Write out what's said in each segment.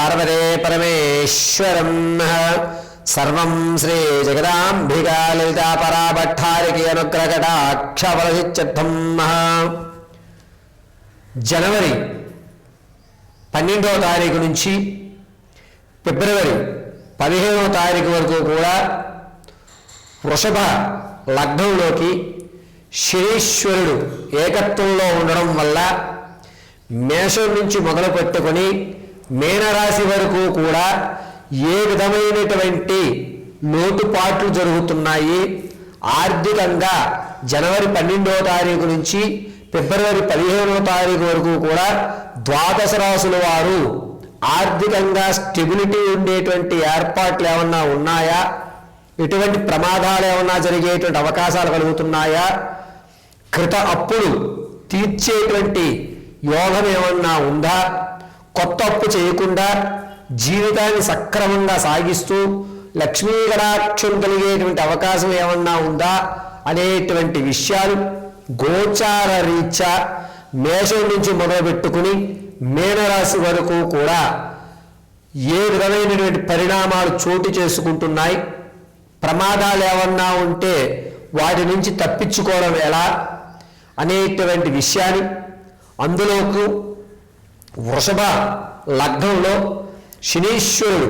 పార్వతే పరమేశ్వరం. సర్వం శ్రీ జగదాంబికా లలితాపరాభట్టారికి పరాభట్టారికి జనవరి పన్నెండవ తారీఖు నుంచి ఫిబ్రవరి పదిహేనవ తారీఖు వరకు కూడా వృషభ లగ్నంలోకి శనీశ్వరుడు ఏకత్వంలో ఉండడం వల్ల మేషం నుంచి మొదలు పెట్టుకొని మీనరాశి వరకు కూడా ఏ విధమైనటువంటి లోటుపాట్లు జరుగుతున్నాయి? ఆర్థికంగా జనవరి పన్నెండవ తారీఖు నుంచి ఫిబ్రవరి పదిహేనవ తారీఖు వరకు కూడా ద్వాదశ రాశుల వారు ఆర్థికంగా స్టెబిలిటీ ఉండేటువంటి ఏర్పాట్లు ఏమన్నా ఉన్నాయా? ఎటువంటి ప్రమాదాలు ఏమన్నా జరిగేటువంటి అవకాశాలు కలుగుతున్నాయా? కృత అప్పులు తీర్చేటువంటి యోగం ఏమన్నా ఉందా? కొత్త అప్పు చేయకుండా జీవితాన్ని సక్రమంగా సాగిస్తూ లక్ష్మీ గడాక్షం కలిగేటువంటి అవకాశం ఏమన్నా ఉందా అనేటువంటి విషయాలు గోచార రీత్యా మేషం నుంచి మొదలుపెట్టుకుని మీనరాశి వరకు కూడా ఏ విధమైనటువంటి పరిణామాలు చోటు చేసుకుంటున్నాయి? ప్రమాదాలు ఏమన్నా ఉంటే వాటి నుంచి తప్పించుకోవడం ఎలా? అనేటువంటి విషయాన్ని అందులోకి వృషభ లగ్నంలో శనీశ్వరుడు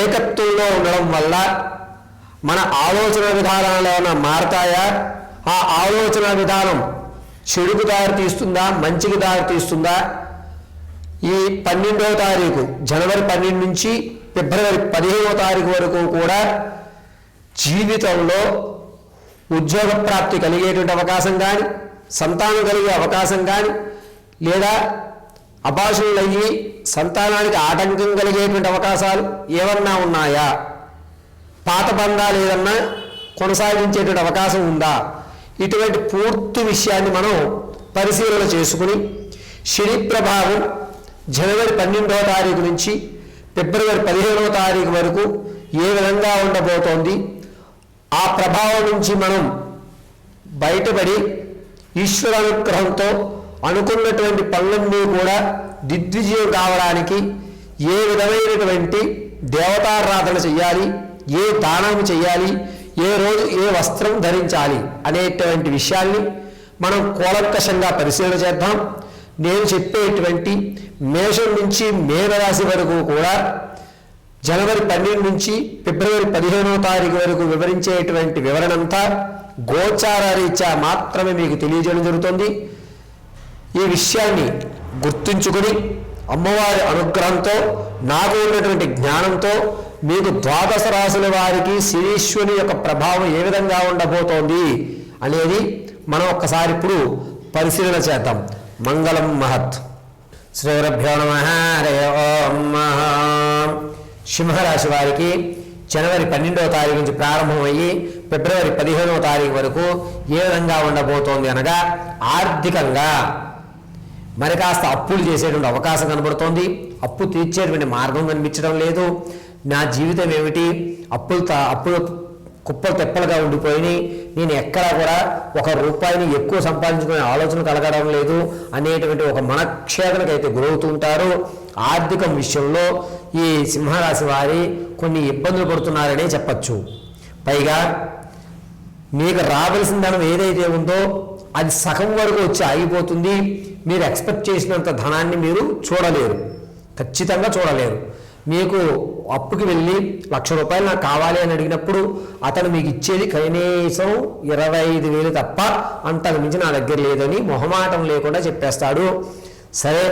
ఏకత్వంలో ఉండడం వల్ల మన ఆలోచన విధానాలు ఏమైనా మారతాయా? ఆ ఆలోచన విధానం చెడుకు దారి తీస్తుందా? మంచికి దారి తీస్తుందా? ఈ పన్నెండవ తారీఖు జనవరి పన్నెండు నుంచి ఫిబ్రవరి పదిహేనవ తారీఖు వరకు కూడా జీవితంలో ఉద్యోగ ప్రాప్తి కలిగేటువంటి అవకాశం కానీ సంతానం కలిగే అవకాశం కానీ లేదా అభాషణలయ్యి సంతానానికి ఆటంకం కలిగేటువంటి అవకాశాలు ఏమన్నా ఉన్నాయా? పాత బంధాలు ఏదన్నా కొనసాగించేటువంటి అవకాశం ఉందా? ఇటువంటి పూర్తి విషయాన్ని మనం పరిశీలన చేసుకుని శని ప్రభావం జనవరి పన్నెండవ తారీఖు నుంచి ఫిబ్రవరి పదిహేనవ తారీఖు వరకు ఏ విధంగా ఉండబోతోంది? ఆ ప్రభావం నుంచి మనం బయటపడి ఈశ్వరానుగ్రహంతో అనుకున్నటువంటి పనులన్నీ కూడా దిగ్విజయం కావడానికి ఏ విధమైనటువంటి దేవతారాధన చెయ్యాలి ఏ దానం చెయ్యాలి ఏ రోజు ఏ వస్త్రం ధరించాలి అనేటువంటి విషయాల్ని మనం కూలంకషంగా పరిశీలన చేద్దాం. నేను చెప్పేటువంటి మేషం నుంచి మేనరాశి వరకు కూడా జనవరి పన్నెండు నుంచి ఫిబ్రవరి పదిహేనవ తారీఖు వరకు వివరించేటువంటి వివరణంతా గోచార రీత్యా మాత్రమే మీకు తెలియజేయడం జరుగుతుంది. ఈ విషయాన్ని గుర్తుంచుకొని అమ్మవారి అనుగ్రహంతో నాకు ఉన్నటువంటి జ్ఞానంతో మీకు ద్వాదశ రాశుల వారికి శనీశ్వని యొక్క ప్రభావం ఏ విధంగా ఉండబోతోంది అనేది మనం ఒక్కసారి ఇప్పుడు పరిశీలన చేద్దాం. మంగళం మహత్. శ్రీరభ్యో నమ. హరే ఓం సింహరాశి వారికి జనవరి పన్నెండవ తారీఖు నుంచి ప్రారంభమయ్యి ఫిబ్రవరి పదిహేనవ తారీఖు వరకు ఏ విధంగా ఉండబోతోంది అనగా ఆర్థికంగా మరి కాస్త అప్పులు చేసేటువంటి అవకాశం కనబడుతోంది. అప్పు తీర్చేటువంటి మార్గం కనిపించడం లేదు. నా జీవితం ఏమిటి? అప్పులు త- అప్పులు కుప్పలు తెప్పలుగా ఉండిపోయినాయి. నేను ఎక్కడా కూడా ఒక రూపాయిని ఎక్కువ సంపాదించుకునే ఆలోచన కలగడం లేదు. అనేటువంటి ఒక మనక్షేదనకు గురవుతుంటారు ఆర్థిక విషయంలో ఈ సింహరాశి వారి కొన్ని ఇబ్బందులు పడుతున్నారనే చెప్పచ్చు. పైగా మీకు రావలసిన ధనం ఏదైతే ఉందో అది సగం వరకు వచ్చి ఆగిపోతుంది. మీరు ఎక్స్పెక్ట్ చేసినంత ధనాన్ని మీరు చూడలేరు. ఖచ్చితంగా చూడలేరు. మీకు అప్పుకి వెళ్ళి లక్ష రూపాయలు నాకు కావాలి అని అడిగినప్పుడు అతను మీకు ఇచ్చేది కనీసం ఇరవై ఐదు వేలు తప్ప అంతకు మించి నా దగ్గర లేదని మొహమాటం లేకుండా చెప్పేస్తాడు. సరే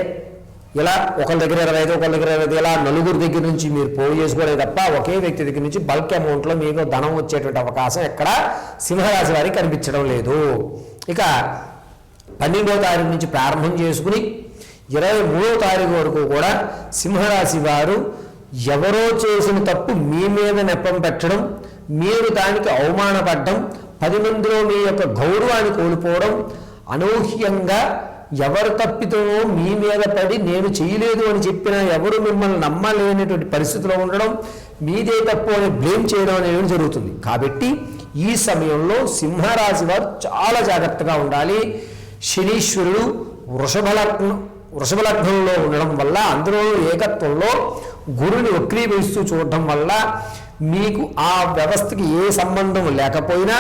ఇలా ఒకరి దగ్గర ఇరవై ఐదు ఒకరి దగ్గర ఇరవై ఇలా నలుగురు దగ్గర నుంచి మీరు పోగు చేసుకోలేదు తప్ప ఒకే వ్యక్తి దగ్గర నుంచి బల్క్ అమౌంట్లో మీకు ధనం వచ్చేటువంటి అవకాశం ఎక్కడ సింహరాశి వారికి కనిపించడం లేదు. ఇక పన్నెండవ తారీఖు నుంచి ప్రారంభం చేసుకుని ఇరవై మూడవ తారీఖు వరకు కూడా సింహరాశి వారు ఎవరో చేసిన తప్పు మీ మీద నెప్పం పెట్టడం మీరు దానికి అవమానపడడం పది మందిలో మీ యొక్క గౌరవాన్ని కోల్పోవడం అనూహ్యంగా ఎవరు తప్పితమో మీ మీద పడి నేను చేయలేదు అని చెప్పినా ఎవరు మిమ్మల్ని నమ్మలేనటువంటి పరిస్థితిలో ఉండడం మీదే తప్పు అని బ్లేమ్ చేయడం అనేది జరుగుతుంది. కాబట్టి ఈ సమయంలో సింహరాశి వారు చాలా జాగ్రత్తగా ఉండాలి. శనీశ్వరుడు వృషభ వృషభలగ్నంలో ఉండడం వల్ల అందులో ఏకత్వంలో గురుని వక్రీభవిస్తూ చూడటం వల్ల మీకు ఆ వ్యవస్థకి ఏ సంబంధం లేకపోయినా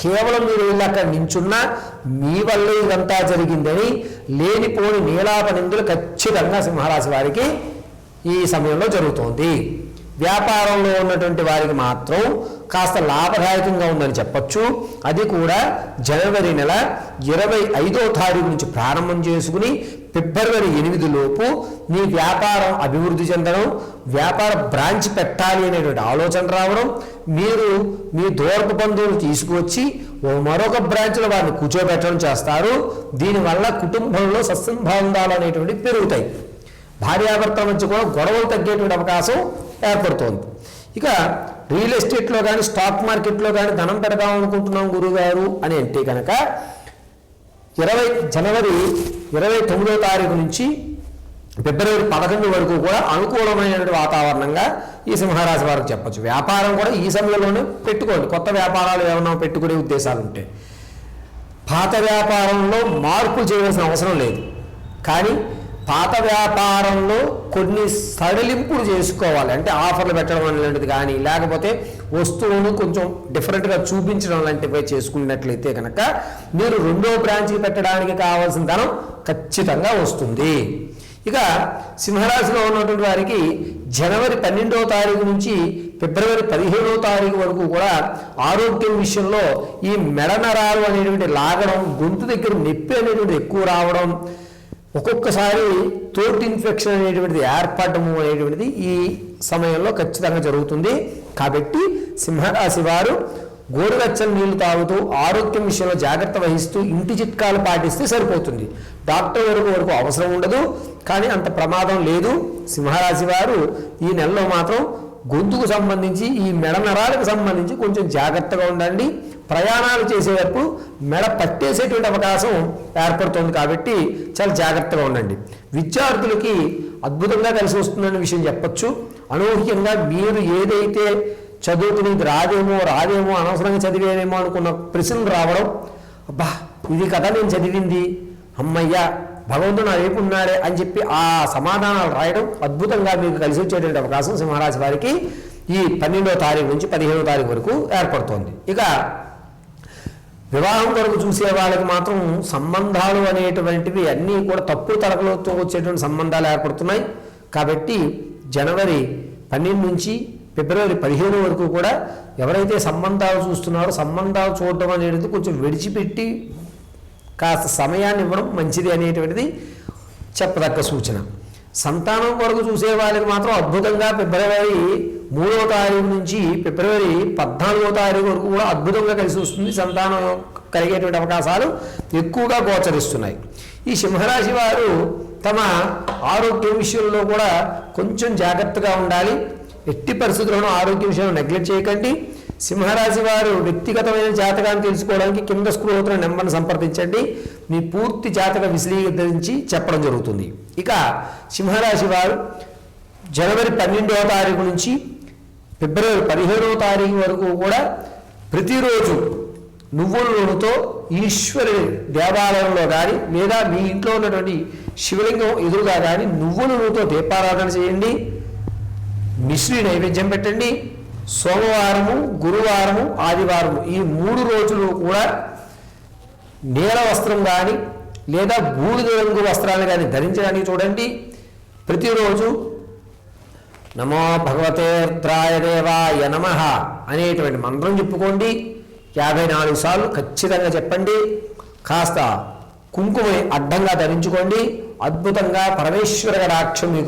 కేవలం మీరు వెళ్ళి అక్కడ నించున్నా మీ వల్లే ఇదంతా జరిగిందని లేనిపోని నీలాపనిందులు ఖచ్చితంగా సింహరాశి వారికి ఈ సమయంలో జరుగుతోంది. వ్యాపారంలో ఉన్నటువంటి వారికి మాత్రం కాస్త లాభదాయకంగా ఉందని చెప్పచ్చు. అది కూడా జనవరి నెల ఇరవై ఐదో తారీఖు నుంచి ప్రారంభం చేసుకుని ఫిబ్రవరి ఎనిమిది లోపు మీ వ్యాపారం అభివృద్ధి చెందడం వ్యాపార బ్రాంచ్ పెట్టాలి అనేటువంటి ఆలోచన రావడం మీరు మీ దూరపు బంధువులు తీసుకువచ్చి ఓ మరొక బ్రాంచ్లో వారిని కూర్చోబెట్టడం చేస్తారు. దీనివల్ల కుటుంబంలో సత్సంబంధాలు అనేటువంటివి పెరుగుతాయి. భార్యాభర్తల మధ్య కూడా గొడవలు తగ్గేటువంటి అవకాశం ఏర్పడుతోంది. ఇక రియల్ ఎస్టేట్లో కానీ స్టాక్ మార్కెట్లో కానీ ధనం పెడదాం అనుకుంటున్నాం గురుగారు అని అంటే కనుక ఇరవై జనవరి ఇరవై తొమ్మిదో తారీఖు నుంచి ఫిబ్రవరి పదకొండు వరకు కూడా అనుకూలమైన వాతావరణంగా ఈ సింహరాశి వారికి చెప్పొచ్చు. వ్యాపారం కూడా ఈ సమయంలోనే పెట్టుకోండి. కొత్త వ్యాపారాలు ఏమైనా పెట్టుకునే ఉద్దేశాలు ఉంటే. పాత వ్యాపారంలో మార్పులు చేయవలసిన అవసరం లేదు. కానీ పాత వ్యాపారంలో కొన్ని సడలింపులు చేసుకోవాలి. అంటే ఆఫర్లు పెట్టడం అనేది కానీ లేకపోతే వస్తువును కొంచెం డిఫరెంట్గా చూపించడం లాంటివి చేసుకున్నట్లయితే కనుక మీరు రెండో బ్రాంచ్కి పెట్టడానికి కావాల్సిన ధనం ఖచ్చితంగా వస్తుంది. ఇక సింహరాశిలో ఉన్నటువంటి వారికి జనవరి పన్నెండవ తారీఖు నుంచి ఫిబ్రవరి పదిహేడవ తారీఖు వరకు కూడా ఆరోగ్యం విషయంలో ఈ మెడ నరాలు అనేటువంటి లాగడం గొంతు దగ్గర నొప్పి అనేటువంటి ఎక్కువ రావడం ఒక్కొక్కసారి తోటి ఇన్ఫెక్షన్ అనేటువంటిది ఏర్పడము అనేటువంటిది ఈ సమయంలో ఖచ్చితంగా జరుగుతుంది. కాబట్టి సింహరాశి వారు గోరువెచ్చని నీళ్ళు తాగుతూ ఆరోగ్యం విషయంలో జాగ్రత్త వహిస్తూ ఇంటి చిట్కాలు పాటిస్తే సరిపోతుంది. డాక్టర్ వరకు వరకు అవసరం ఉండదు కానీ అంత ప్రమాదం లేదు. సింహరాశి వారు ఈ నెలలో మాత్రం గొంతుకు సంబంధించి ఈ మెడ నరాలకు సంబంధించి కొంచెం జాగ్రత్తగా ఉండండి. ప్రయాణాలు చేసేటప్పుడు మెడ పట్టేసేటువంటి అవకాశం ఏర్పడుతుంది కాబట్టి చాలా జాగ్రత్తగా ఉండండి. విద్యార్థులకి అద్భుతంగా కలిసి వస్తుందనే విషయం చెప్పొచ్చు. అనూహ్యంగా మీరు ఏదైతే చదువుకునేది రాదేమో రాదేమో అనవసరంగా చదివేనేమో అనుకున్న ప్రశ్నలు రావడం అబ్బా ఇది కదా నేను చదివింది అమ్మయ్యా భగవంతుడు నా వైపు ఉన్నాడే అని చెప్పి ఆ సమాధానాలు రాయడం అద్భుతంగా మీకు కలిసి వచ్చేటువంటి అవకాశం సింహరాశి వారికి ఈ పన్నెండవ తారీఖు నుంచి పదిహేనవ తారీఖు వరకు ఏర్పడుతోంది. ఇక వివాహం కొరకు చూసే వాళ్ళకి మాత్రం సంబంధాలు అనేటువంటివి అన్నీ కూడా తప్పు తరగలతో వచ్చేటువంటి సంబంధాలు ఏర్పడుతున్నాయి. కాబట్టి జనవరి పన్నెండు నుంచి ఫిబ్రవరి పదిహేను వరకు కూడా ఎవరైతే సంబంధాలు చూస్తున్నారో సంబంధాలు చూడటం అనేది కొంచెం విడిచిపెట్టి కాస్త సమయాన్ని ఇవ్వడం మంచిది అనేటువంటిది చెప్పదగ్గ సూచన. సంతానం కొరకు చూసే వాళ్ళకి మాత్రం అద్భుతంగా ఫిబ్రవరి మూడవ తారీఖు నుంచి ఫిబ్రవరి పద్నాలుగో తారీఖు వరకు కూడా అద్భుతంగా కలిసి వస్తుంది. సంతానం కలిగేటువంటి అవకాశాలు ఎక్కువగా గోచరిస్తున్నాయి. ఈ సింహరాశి వారు తమ ఆరోగ్య విషయంలో కూడా కొంచెం జాగ్రత్తగా ఉండాలి. ఎట్టి పరిస్థితుల్లోనూ ఆరోగ్య విషయంలో నెగ్లెక్ట్ చేయకండి. సింహరాశి వారు వ్యక్తిగతమైన జాతకాన్ని తెలుసుకోవడానికి కింద స్క్రూ అవుతున్న నెంబర్ని సంప్రదించండి. మీ పూర్తి జాతక విశ్లేషించి చెప్పడం జరుగుతుంది. ఇక సింహరాశి వారు జనవరి పన్నెండవ తారీఖు నుంచి ఫిబ్రవరి పదిహేడవ తారీఖు వరకు కూడా ప్రతిరోజు నువ్వుల నూనెతో ఈశ్వరుని దేవాలయంలో కానీ లేదా మీ ఇంట్లో ఉన్నటువంటి శివలింగం ఎదురుగా కానీ నువ్వుల నూనెతో దీపారాధన చేయండి. మిశ్రీ నైవేద్యం పెట్టండి. సోమవారము గురువారము ఆదివారము ఈ మూడు రోజులు కూడా నీల వస్త్రం కానీ లేదా బూడిద రంగు వస్త్రాలు కానీ ధరించడానికి చూడండి. ప్రతిరోజు నమో భగవతే రుద్రాయ దేవాయ నమ అనేటువంటి మంత్రం చెప్పుకోండి. యాభై నాలుగు సార్లు ఖచ్చితంగా చెప్పండి. కాస్త కుంకుమ అడ్డంగా ధరించుకోండి. అద్భుతంగా పరమేశ్వర కటాక్షం మీకు